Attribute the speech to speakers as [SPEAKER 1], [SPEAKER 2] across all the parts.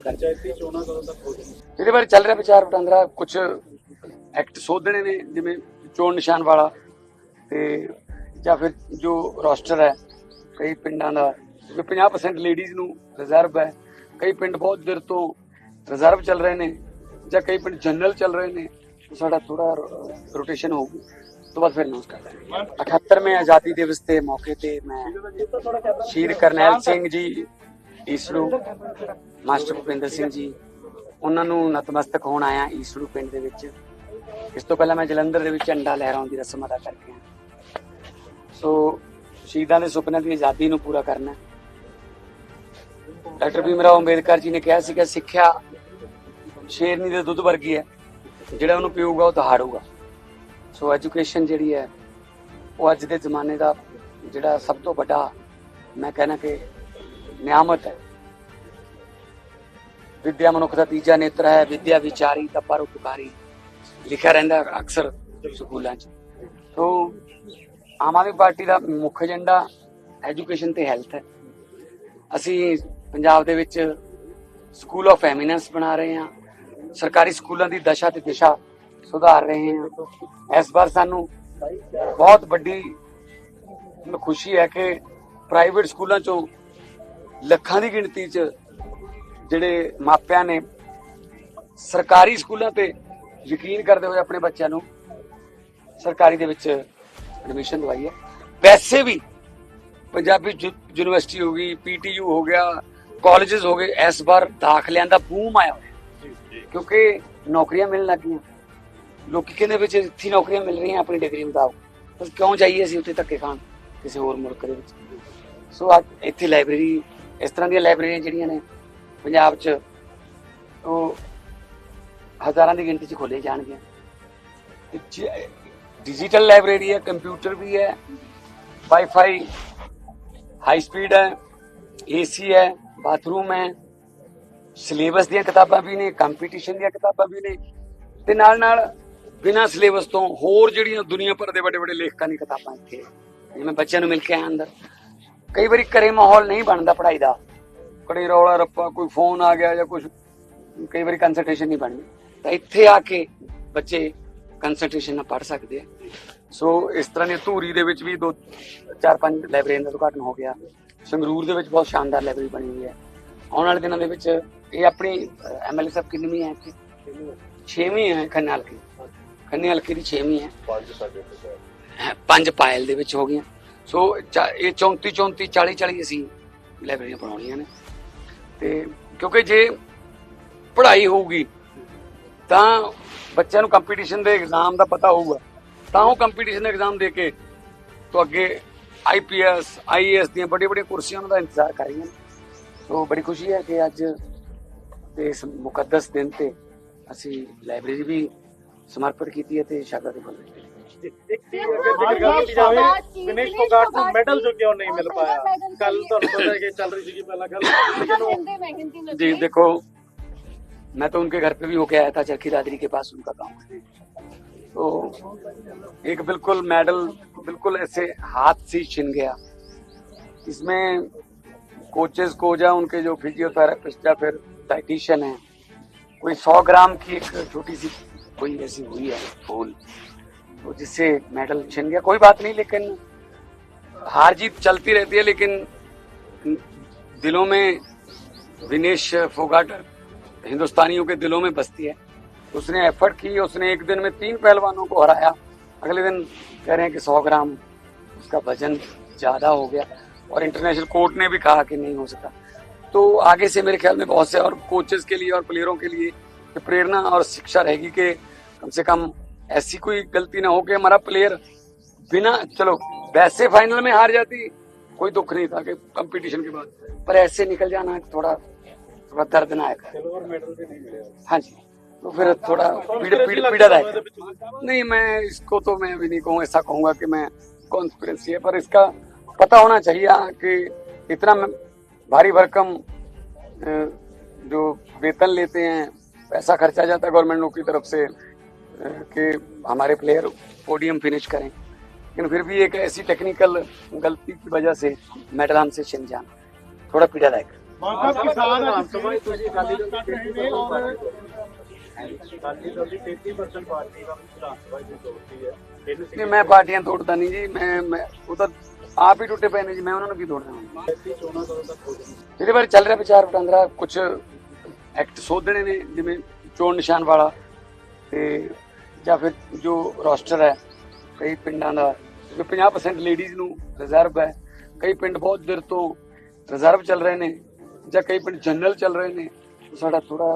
[SPEAKER 1] ਪੰਚਾਇਤੀ ਚੋਣਾਂ ਕਦੋਂ ਤੱਕ ਹੋ ਜਾਣਗੀਆਂ?
[SPEAKER 2] ਇਹਦੇ ਬਾਰੇ ਚੱਲ ਰਿਹਾ ਵਿਚਾਰ ਵਟਾਂਦਰਾ ਕੁਝ ਐਕਟ ਸੋਧਣੇ ਨੇ ਜਿਵੇਂ ਚੋਣ ਨਿਸ਼ਾਨ ਵਾਲਾ ਤੇ ਜਾਂ ਫਿਰ ਜੋ ਰੋਸਟਰ ਹੈ ਕਈ ਪਿੰਡਾਂ ਦਾ ਜੋ 50% ਲੇਡੀਜ਼ ਨੂੰ ਰਿਜ਼ਰਵ ਹੈ। ਕਈ ਪਿੰਡ ਬਹੁਤ ਦਿਨ ਤੋਂ ਰਿਜ਼ਰਵ ਚੱਲ ਰਹੇ ਨੇ ਜਾਂ ਕਈ ਪਿੰਡ ਜਨਰਲ ਚੱਲ ਰਹੇ ਨੇ ਸਾਡਾ ਥੋੜਾ ਰੋਟੇਸ਼ਨ ਹੋਊਗੀ ਤੋਂ ਬਾਅਦ ਫਿਰ ਅਨਾਉਂਸ ਕਰ ਦਾਂਗੇ 78ਵੇਂ ਆਜ਼ਾਦੀ ਦਿਵਸ ਦੇ ਮੌਕੇ ਤੇ ਮੈਂ ਸ਼ਹੀਦ ਕਰਨੈਲ ਸਿੰਘ ਜੀ ਈਸੜੂ, ਮਾਸਟਰ ਭੁਪਿੰਦਰ ਸਿੰਘ ਜੀ, ਉਹਨਾਂ ਨੂੰ ਨਤਮਸਤਕ ਹੋਣ ਆਇਆ ਈਸੜੂ ਪਿੰਡ ਦੇ ਵਿੱਚ। ਇਸ ਤੋਂ ਪਹਿਲਾਂ ਮੈਂ ਜਲੰਧਰ ਦੇ ਵਿੱਚ ਝੰਡਾ ਲਹਿਰਾਉਣ ਦੀ ਰਸਮ ਅਦਾ ਕਰਕੇ ਆਇਆ। ਸੋ, ਸ਼ਹੀਦਾਂ ਦੇ ਸੁਪਨਿਆਂ ਦੀ ਆਜ਼ਾਦੀ ਨੂੰ ਪੂਰਾ ਕਰਨਾ। ਡਾਕਟਰ ਭੀਮਰਾਓ ਅੰਬੇਦਕਰ ਜੀ ਨੇ ਕਿਹਾ ਸੀ ਕਿ ਸਿੱਖਿਆ ਸ਼ੇਰਨੀ ਦੇ ਦੁੱਧ ਵਰਗੀ ਹੈ, ਜਿਹੜਾ ਉਹਨੂੰ ਪੀਊਗਾ, ਉਹ ਦਹਾੜੂਗਾ। ਸੋ, ਐਜੂਕੇਸ਼ਨ ਜਿਹੜੀ ਹੈ, ਉਹ ਅੱਜ ਦੇ ਜ਼ਮਾਨੇ ਦਾ ਜਿਹੜਾ ਸਭ ਤੋਂ ਵੱਡਾ, ਮੈਂ ਕਹਿਣਾ ਕਿ ਨਿਆਮਤ ਹੈ। ਵਿਦਿਆ ਮਨੁੱਖ ਦਾ ਤੀਜਾ ਨੇਤਰ ਹੈ। ਵਿਦਿਆ ਵਿਚਾਰੀ ਤਾਂ ਪਰਉਪਕਾਰੀ ਲਿਖਿਆ ਰਹਿੰਦਾ ਅਕਸਰ ਸਕੂਲਾਂ 'ਚ। ਸੋ ਆਮ ਆਦਮੀ ਪਾਰਟੀ ਦਾ ਮੁੱਖ ਏਜੰਡਾ ਐਜੂਕੇਸ਼ਨ ਤੇ ਹੈਲਥ ਹੈ। ਅਸੀਂ ਪੰਜਾਬ ਦੇ ਵਿੱਚ ਸਕੂਲ ਆਫ ਐਮੀਨੈਂਸ ਬਣਾ ਰਹੇ ਹਾਂ। ਸਰਕਾਰੀ ਸਕੂਲਾਂ ਦੀ ਦਸ਼ਾ ਤੇ ਦਿਸ਼ਾ ਸੁਧਾਰ ਰਹੇ ਹਾਂ। ਇਸ ਵਾਰ ਸਾਨੂੰ ਬਹੁਤ ਵੱਡੀ ਖੁਸ਼ੀ ਹੈ ਕਿ ਪ੍ਰਾਈਵੇਟ ਸਕੂਲਾਂ ਚੋਂ ਲੱਖਾਂ ਦੀ ਗਿਣਤੀ 'ਚ ਜਿਹੜੇ ਮਾਪਿਆਂ ਨੇ ਸਰਕਾਰੀ ਸਕੂਲਾਂ ਤੇ ਯਕੀਨ ਕਰਦੇ ਹੋਏ ਆਪਣੇ ਬੱਚਿਆਂ ਨੂੰ ਸਰਕਾਰੀ ਦੇ ਵਿੱਚ ਐਡਮਿਸ਼ਨ ਦਵਾਈ ਹੈ। ਵੈਸੇ ਵੀ ਪੰਜਾਬੀ ਯੂ- ਯੂਨੀਵਰਸਿਟੀ ਹੋ ਗਈ, ਪੀਟੀਯੂ ਹੋ ਗਿਆ ਕਾਲਜਸ ਹੋ ਗਏ, ਇਸ ਵਾਰ ਦਾਖਲਿਆਂ ਦਾ ਬੂਮ ਆਇਆ ਹੋਇਆ। ਕਿਉਂਕਿ ਨੌਕਰੀਆਂ ਮਿਲਣ ਲੱਗੀਆਂ ਲੋਕੀ ਕਹਿੰਦੇ ਵਿੱਚ ਇੱਥੇ ਨੌਕਰੀਆਂ ਮਿਲ ਰਹੀਆਂ ਆਪਣੀ ਡਿਗਰੀ ਮੁਤਾਬਕ ਪਰ ਕਿਉਂ ਜਾਈਏ ਅਸੀਂ ਉੱਥੇ ਧੱਕੇ ਖਾਣ ਕਿਸੇ ਹੋਰ ਮੁਲਕ ਦੇ ਵਿੱਚ? ਸੋ ਅੱਜ ਇੱਥੇ ਲਾਇਬ੍ਰੇਰੀ ਇਸ ਤਰ੍ਹਾਂ ਦੀਆਂ ਲਾਇਬ੍ਰੇਰੀਆਂ ਜਿਹੜੀਆਂ ਨੇ ਪੰਜਾਬ 'ਚ, ਉਹ ਹਜ਼ਾਰਾਂ ਦੀ ਗਿਣਤੀ 'ਚ ਖੋਲੇ ਜਾਣਗੀਆਂ। ਡਿਜੀਟਲ ਲਾਇਬ੍ਰੇਰੀ ਹੈ, ਕੰਪਿਊਟਰ ਵੀ ਹੈ ਵਾਈਫਾਈ ਹਾਈ ਸਪੀਡ ਹੈ ਏਸੀ ਹੈ ਬਾਥਰੂਮ ਹੈ ਸਿਲੇਬਸ ਦੀਆਂ ਕਿਤਾਬਾਂ ਵੀ ਨੇ ਕੰਪੀਟੀਸ਼ਨ ਦੀਆਂ ਕਿਤਾਬਾਂ ਵੀ ਨੇ। ਤੇ ਨਾਲ ਨਾਲ ਬਿਨਾਂ ਸਿਲੇਬਸ ਤੋਂ ਹੋਰ ਜਿਹੜੀਆਂ ਦੁਨੀਆ ਭਰ ਦੇ ਵੱਡੇ ਵੱਡੇ ਲੇਖਕਾਂ ਦੀਆਂ ਕਿਤਾਬਾਂ ਇੱਥੇ ਜਿਵੇਂ ਬੱਚਿਆਂ ਨੂੰ ਮਿਲ ਕੇ ਆਇਆ ਅੰਦਰ। ਕਈ ਵਾਰੀ ਘਰੇ ਮਾਹੌਲ ਨਹੀਂ ਬਣਦਾ ਪੜ੍ਹਾਈ ਦਾ। ਕੜੇ ਰੌਲਾ ਰੱਪਾ ਕੋਈ ਫੋਨ ਆ ਗਿਆ ਜਾਂ ਕੁਝ ਕਈ ਵਾਰੀ ਕੰਸੰਟ੍ਰੇਸ਼ਨ ਨਹੀਂ ਬਣਦੀ। ਤਾਂ ਇੱਥੇ ਆ ਕੇ ਬੱਚੇ ਕੰਸੰਟ੍ਰੇਸ਼ਨ ਨਾਲ ਪੜ੍ਹ ਸਕਦੇ ਆ। ਸੋ ਇਸ ਤਰ੍ਹਾਂ ਦੀ ਧੂਰੀ ਦੇ ਵਿੱਚ ਵੀ ਦੋ ਚਾਰ ਪੰਜ ਲਾਇਬ੍ਰੇਰੀਆਂ ਦਾ ਉਦਘਾਟਨ ਹੋ ਗਿਆ। ਸੰਗਰੂਰ ਦੇ ਵਿੱਚ ਬਹੁਤ ਸ਼ਾਨਦਾਰ ਲਾਇਬ੍ਰੇਰੀ ਬਣੀ ਹੋਈ ਹੈ। ਆਉਣ ਵਾਲੇ ਦਿਨਾਂ ਦੇ ਵਿੱਚ ਇਹ ਆਪਣੀ ਐਮਐਲਏ ਸਾਹਿਬ ਕਿੰਨੀ ਹੈ ਇੱਥੇ? ਛੇਵੀਂ ਹੈ ਖੰਨੇ ਹਲਕੇ ਖੰਨੇ ਹਲਕੇ ਦੀ ਛੇਵੀਂ ਹੈ।
[SPEAKER 1] ਪੰਜ ਸਾਡੇ ਤੇ
[SPEAKER 2] ਹੈ, ਪੰਜ ਪਾਇਲ ਦੇ ਵਿੱਚ ਹੋ ਗਈਆਂ। ਸੋ ਚਾ- ਇਹ 34 34 40 40 ਅਸੀਂ ਲਾਇਬ੍ਰੇਰੀਆਂ ਬਣਾਉਣੀਆਂ ਨੇ। ਤੇ ਕਿਉਂਕਿ ਜੇ ਪੜ੍ਹਾਈ ਹੋਊਗੀ, ਤਾਂ ਬੱਚਿਆਂ ਨੂੰ ਕੰਪੀਟੀਸ਼ਨ ਦੇ ਐਗਜ਼ਾਮ ਦਾ ਪਤਾ ਹੋਊਗਾ। ਤਾਂ ਉਹ ਕੰਪੀਟੀਸ਼ਨ ਦੇ ਐਗਜ਼ਾਮ ਦੇ ਕੇ ਤੋਂ ਅੱਗੇ ਆਈਪੀਐਸ ਆਈਏਐਸ ਦੀਆਂ ਵੱਡੀਆਂ ਵੱਡੀਆਂ ਕੁਰਸੀਆਂ ਉਹਨਾਂ ਦਾ ਇੰਤਜ਼ਾਰ ਕਰ ਰਹੀਆਂ ਸੋ ਬੜੀ ਖੁਸ਼ੀ ਹੈ ਕਿ ਅੱਜ ਦੇ ਇਸ ਮੁਕੱਦਸ ਦਿਨ ਤੇ ਅਸੀਂ ਲਾਇਬ੍ਰੇਰੀ ਵੀ ਸਮਰਪਿਤ ਕੀਤੀ ਹੈ ਤੇ ਸ਼ਾਦਾ ਦੇ ਫੁੱਲ ਦਿੱਤੇ
[SPEAKER 1] ਇੱਕ ਚੀਜ਼ ਅਗਰ ਜੇ ਗੱਲ ਕੀਤੀ ਜਾਵੇ ਵਿਨੇਸ਼ ਫੋਗਾਟ ਨੂੰ ਮੈਡਲ ਜੋ ਕਿਉਂ ਨਹੀਂ ਮਿਲ ਪਾਇਆ ਕੱਲ ਤੁਹਾਨੂੰ ਪਤਾ ਹੈ ਕਿ ਚੱਲ ਰਹੀ ਸੀਗੀ ਪਹਿਲਾਂ ਗੱਲ
[SPEAKER 2] जी देखो मैं तो उनके घर पे भी होके आया था चरखी दादरी के पास उनका गांव है तो एक बिल्कुल मेडल बिल्कुल ऐसे हाथ से छिन गया इसमें कोचेस को या उनके जो फिजियोथेरापिस्ट या फिर डाइटिशियन है कोई सौ ग्राम की एक छोटी सी कोई ऐसी हुई है फूल तो जिससे मेडल छिन गया। कोई बात नहीं, लेकिन हार जीत चलती रहती है, लेकिन दिलों में विनेश फोगाट हिंदुस्तानियों के दिलों में बसती है। उसने एफर्ट की, उसने एक दिन में तीन पहलवानों को हराया। अगले दिन कह रहे हैं कि सौ ग्राम उसका वज़न ज़्यादा हो गया और इंटरनेशनल कोर्ट ने भी कहा कि नहीं हो सका तो आगे से मेरे ख्याल में बहुत से और कोचेस के लिए और प्लेयरों के लिए प्रेरणा और शिक्षा रहेगी कि कम से कम ऐसी कोई गलती ना हो कि हमारा प्लेयर बिना चलो वैसे फाइनल में हार जाती कोई दुख नहीं था कि कंपटीशन के बाद। पर ऐसे निकल जाना थोड़ा थोड़ा दर्दनायक हाँ। जी। तो फिर थोड़ा पीड़ादायक नहीं मैं इसको तो मैं अभी नहीं कहूँ ऐसा कहूँगा कि मैं कॉन्स्पिरेंसी है पर इसका पता होना चाहिए हाँ, कि इतना भारी भरकम जो वेतन लेते हैं पैसा खर्चा जाता है गवर्नमेंट लोग की तरफ़ से कि हमारे प्लेयर पोडियम फिनिश करें लेकिन फिर भी एक ऐसी टेक्निकल गलती की वजह से मेडल हमसे छिन जाना थोड़ा पीड़ादायक है।
[SPEAKER 3] ਮਾਨ ਸਾਹਿਬ ਕਿਸਾਨ
[SPEAKER 1] ਵਿਧਾਨ
[SPEAKER 3] ਅੱਜ
[SPEAKER 1] ਸਭਾ ਵਿੱਚ ਤੁਸੀਂ ਅਕਾਲੀ ਦਲ ਦੀ
[SPEAKER 3] ਕੱਟ ਰਹੇ ਨੇ ਔਰ
[SPEAKER 1] ਅਕਾਲੀ ਦਲ ਦੀ 33% ਪਾਰਟੀ ਦਾ ਵਿਧਾਨ ਸਭਾ ਵਿੱਚ ਦੋਸਤੀ ਹੈ ਇਹਨੂੰ
[SPEAKER 2] ਨਹੀਂ ਮੈਂ ਪਾਰਟੀਆਂ ਤੋੜਦਾ ਨਹੀਂ ਜੀ ਮੈਂ ਮੈਂ ਉਹ ਤਾਂ ਆਪ ਹੀ ਟੁੱਟੇ ਪਏ ਨੇ ਜੀ ਮੈਂ ਉਹਨਾਂ ਨੂੰ ਕੀ ਤੋੜਨਾ
[SPEAKER 1] ਸਿੱਧੀ ਚੋਣਾਂ ਕਦੋਂ ਤੱਕ ਹੋ ਜਾਣਗੀਆਂ
[SPEAKER 2] ਇਹਦੇ ਬਾਰੇ ਚੱਲ ਰਿਹਾ ਵਿਚਾਰ ਵਟਾਂਦਰਾ ਕੁਝ ਐਕਟ ਸੋਧਣੇ ਨੇ ਜਿਵੇਂ ਚੋਣ ਨਿਸ਼ਾਨ ਵਾਲਾ ਤੇ ਜਾਂ ਫਿਰ ਜੋ ਰੋਸਟਰ ਹੈ ਕਈ ਪਿੰਡਾਂ ਦਾ ਜੋ 50% ਲੇਡੀਜ਼ ਨੂੰ ਰਿਜ਼ਰਵ ਹੈ। ਕਈ ਪਿੰਡ ਬਹੁਤ ਦੇਰ ਤੋਂ ਰਿਜ਼ਰਵ ਚੱਲ ਰਹੇ ਨੇ ਜਾਂ ਕਈ ਪਿੰਡ ਜਨਰਲ ਚੱਲ ਰਹੇ ਨੇ। ਸਾਡਾ ਥੋੜਾ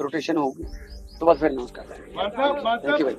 [SPEAKER 2] ਰੋਟੇਸ਼ਨ ਹੋਊਗੀ। ਤੋਂ ਬਾਅਦ ਫਿਰ ਅਨਾਉਂਸ ਕਰ ਦਾਂਗੇ। Thank you by